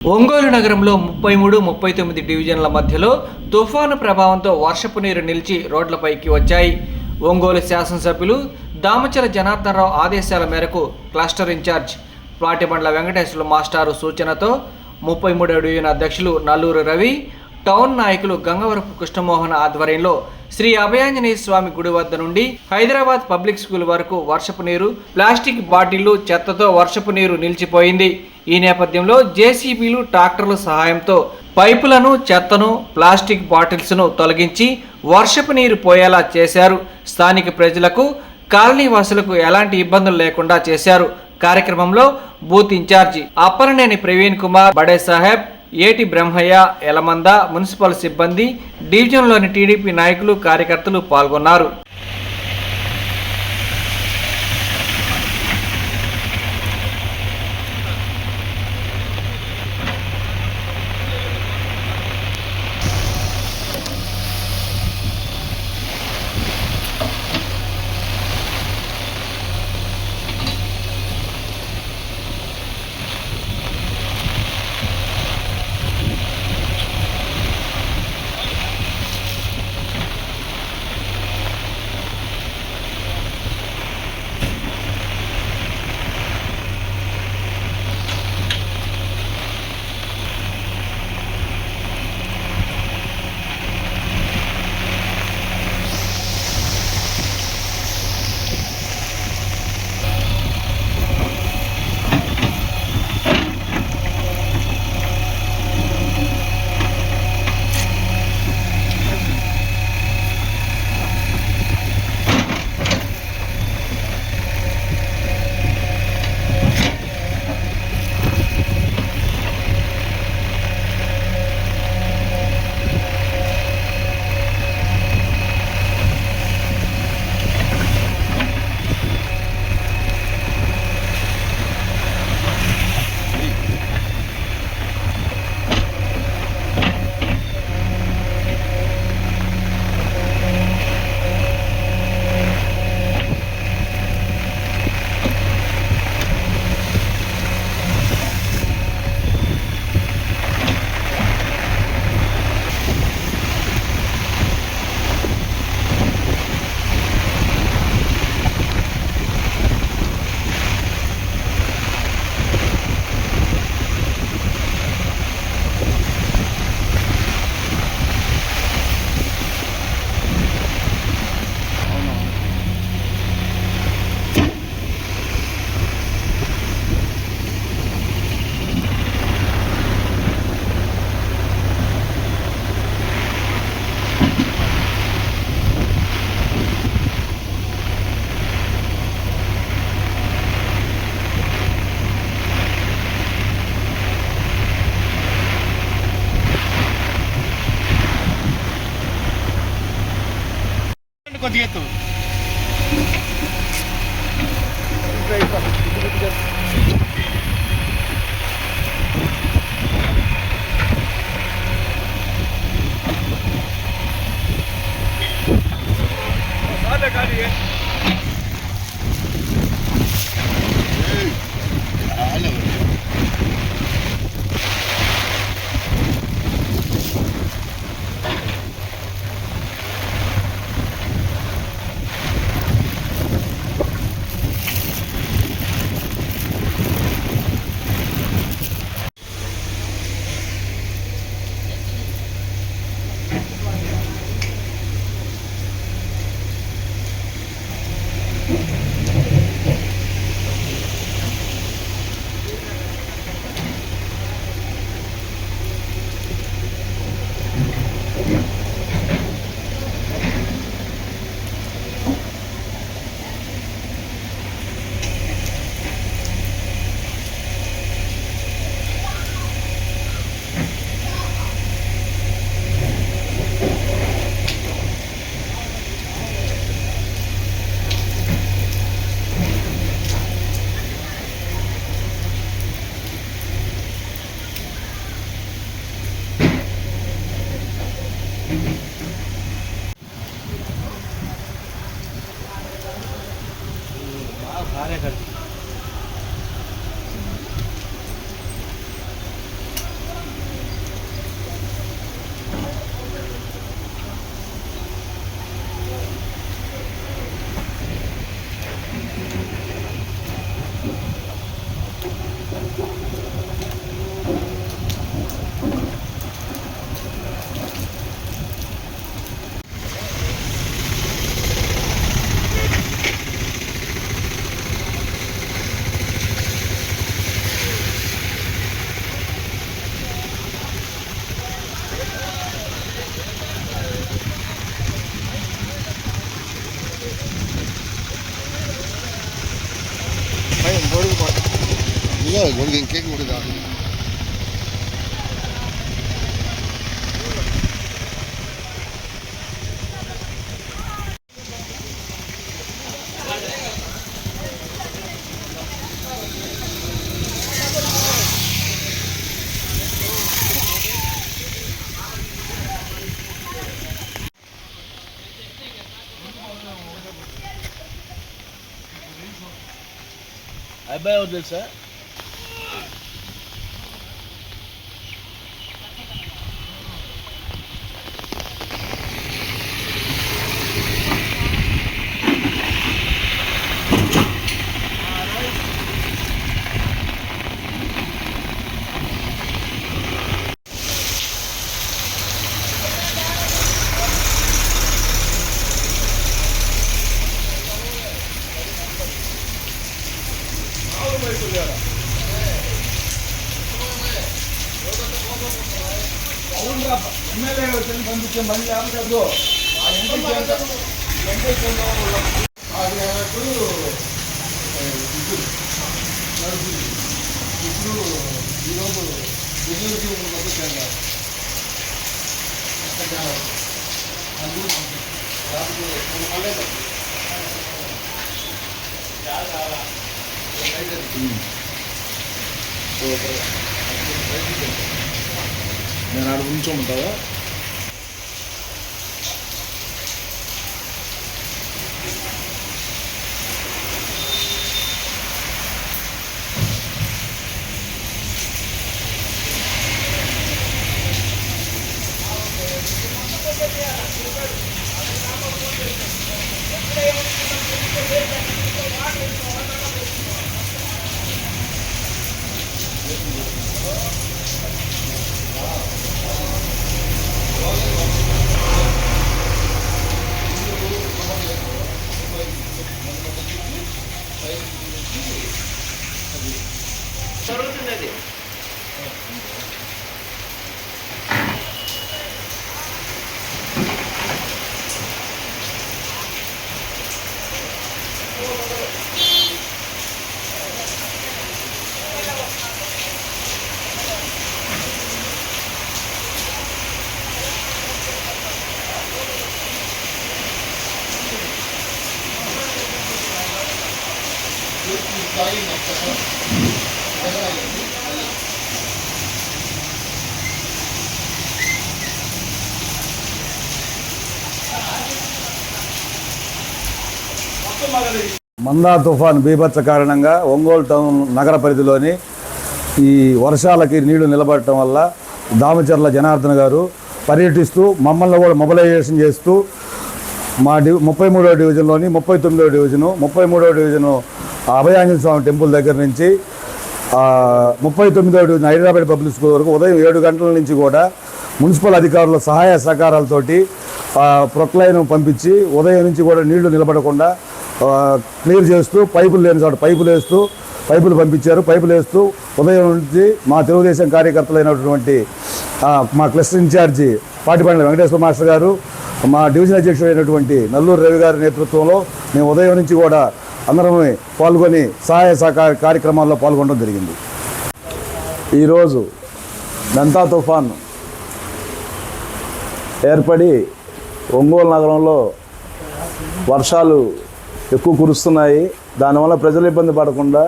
ఒంగోలు నగరంలో ముప్పై మూడు ముప్పై తొమ్మిది డివిజన్ల మధ్యలో తుఫాను ప్రభావంతో వర్షపు నీరు నిలిచి రోడ్లపైకి వచ్చాయి. ఒంగోలు శాసనసభ్యులు దామచల జనార్దనరావు ఆదేశాల మేరకు క్లస్టర్ ఇన్ఛార్జ్ ప్లాటిబండ్ల వెంకటేశ్వర మాస్టారు సూచనతో ముప్పై మూడవ డివిజన్ అధ్యక్షులు నల్లూరు రవి టౌన్ నాయకులు గంగవరపు కృష్ణమోహన్ ఆధ్వర్యంలో శ్రీ అభయాంజనేయ స్వామి గుడి వద్ద నుండి హైదరాబాద్ పబ్లిక్ స్కూల్ వరకు వర్షపు నీరు ప్లాస్టిక్ బాటిళ్ళు చెత్తతో వర్షపు నీరు నిలిచిపోయింది. ఈ నేపథ్యంలో జేసీబీలు ట్రాక్టర్ల సహాయంతో పైపులను చెత్తను ప్లాస్టిక్ బాటిల్స్ను తొలగించి వర్షపు నీరు పోయేలా చేశారు. స్థానిక ప్రజలకు కాలనీవాసులకు ఎలాంటి ఇబ్బందులు లేకుండా చేశారు. కార్యక్రమంలో booth incharge Appalaneni Praveen Kumar Bade Saheb Eti Brahmaiah Elamanda municipal సిబ్బంది డివిజన్లోని టీడీపీ నాయకులు కార్యకర్తలు పాల్గొన్నారు. కొద్దిగా ఎత్తు Yeah. இங்கே கேட்க விடுதா I buy this, sir. ಒಳಗೆ ಹಿಂಗೆ ಹುಡುಗ అబ్బాయి ఎవరు తెలుసా నేను ఆడ ఉంచమంటావా మందా తుఫాన్ బీభత్స కారణంగా ఒంగోలు టౌన్ నగర పరిధిలోని ఈ వర్షాలకి నీళ్ళు నిలబడటం వల్ల దామచర్ల జనార్దన్ గారు పర్యటిస్తూ మమ్మల్ని కూడా మొబలైజేషన్ చేస్తూ మా డి ముప్పై మూడో డివిజన్లోని ముప్పై తొమ్మిదో డివిజను ముప్పై మూడో డివిజను అభయాంజన స్వామి టెంపుల్ దగ్గర నుంచి ముప్పై తొమ్మిదో డివిజన్ హైదరాబాద్ పబ్లిక్ స్కూల్ వరకు ఉదయం ఏడు గంటల నుంచి కూడా మున్సిపల్ అధికారుల సహాయ సహకారాలతోటి ప్రొక్లైన్ పంపించి ఉదయం నుంచి కూడా నీళ్ళు నిలబడకుండా క్లియర్ చేస్తూ పైపులు లేని చోట పైపులు వేస్తూ పైపులు పంపించారు. పైపులు వేస్తూ ఉదయం నుంచి మా తెలుగుదేశం కార్యకర్తలైనటువంటి మా cluster incharge Patipandla Venkateswara master గారు మా డివిజన్ అధ్యక్షుడైనటువంటి నల్లూరు రవి గారి నేతృత్వంలో మేము ఉదయం నుంచి కూడా అందరం పాల్గొని సహాయ సహకార కార్యక్రమాల్లో పాల్గొనడం జరిగింది. ఈరోజు దంతా తుఫాన్ ఏర్పడి ఒంగోలు నగరంలో వర్షాలు ఎక్కువ కురుస్తున్నాయి. దానివల్ల ప్రజలు ఇబ్బంది పడకుండా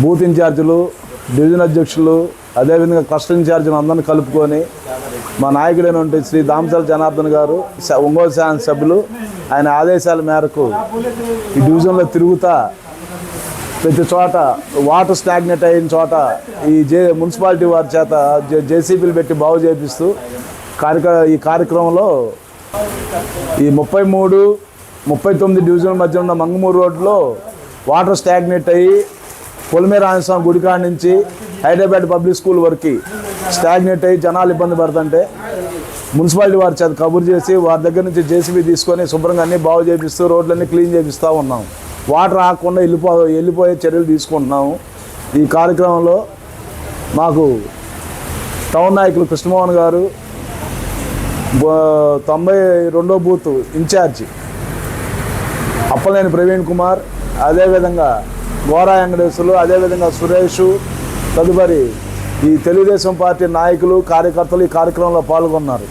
బూత్ ఇన్ఛార్జీలు డివిజన్ అధ్యక్షులు అదేవిధంగా క్లస్టర్ ఇన్ఛార్జీని అందరిని కలుపుకొని మా నాయకుడైనటువంటి శ్రీ దామచల జనార్దన్ గారు ఒంగోలు శాసన సభ్యులు ఆయన ఆదేశాల మేరకు ఈ డివిజన్లో తిరుగుతా ప్రతి చోట వాటర్ స్టాగ్నెట్ అయిన చోట ఈ జే మున్సిపాలిటీ వారి చేత జే జేసీబీలు పెట్టి బాగు చేపిస్తూ కార్యక్ర ఈ కార్యక్రమంలో ఈ ముప్పై మూడు ముప్పై తొమ్మిది డివిజన్ మధ్య ఉన్న మంగమూరు రోడ్లో వాటర్ స్టాగ్నేట్ అయ్యి పొలిమేర గుడికాడ గుడి కాడ నుంచి హైదరాబాద్ పబ్లిక్ స్కూల్ వరకు స్టాగ్నేట్ అయ్యి జనాలు ఇబ్బంది పడుతుంటే మున్సిపాలిటీ వారి చేత కబురు చేసి వారి దగ్గర నుంచి జేసీబీ తీసుకొని శుభ్రంగా అన్నీ బాగు చేపిస్తూ రోడ్లన్నీ క్లీన్ చేపిస్తూ ఉన్నాం. వాటర్ ఆగకుండా వెళ్ళిపో వెళ్ళిపోయే చర్యలు తీసుకుంటున్నాము. ఈ కార్యక్రమంలో మాకు టౌన్ నాయకులు కృష్ణమోహన్ గారు తొంభై రెండో బూత్ ఇన్ఛార్జి అప్పలేని ప్రవీణ్ కుమార్ అదేవిధంగా గోరా వెంకటేశ్వర్లు అదేవిధంగా సురేష్ తదుపరి ఈ తెలుగుదేశం పార్టీ నాయకులు కార్యకర్తలు ఈ కార్యక్రమంలో పాల్గొన్నారు.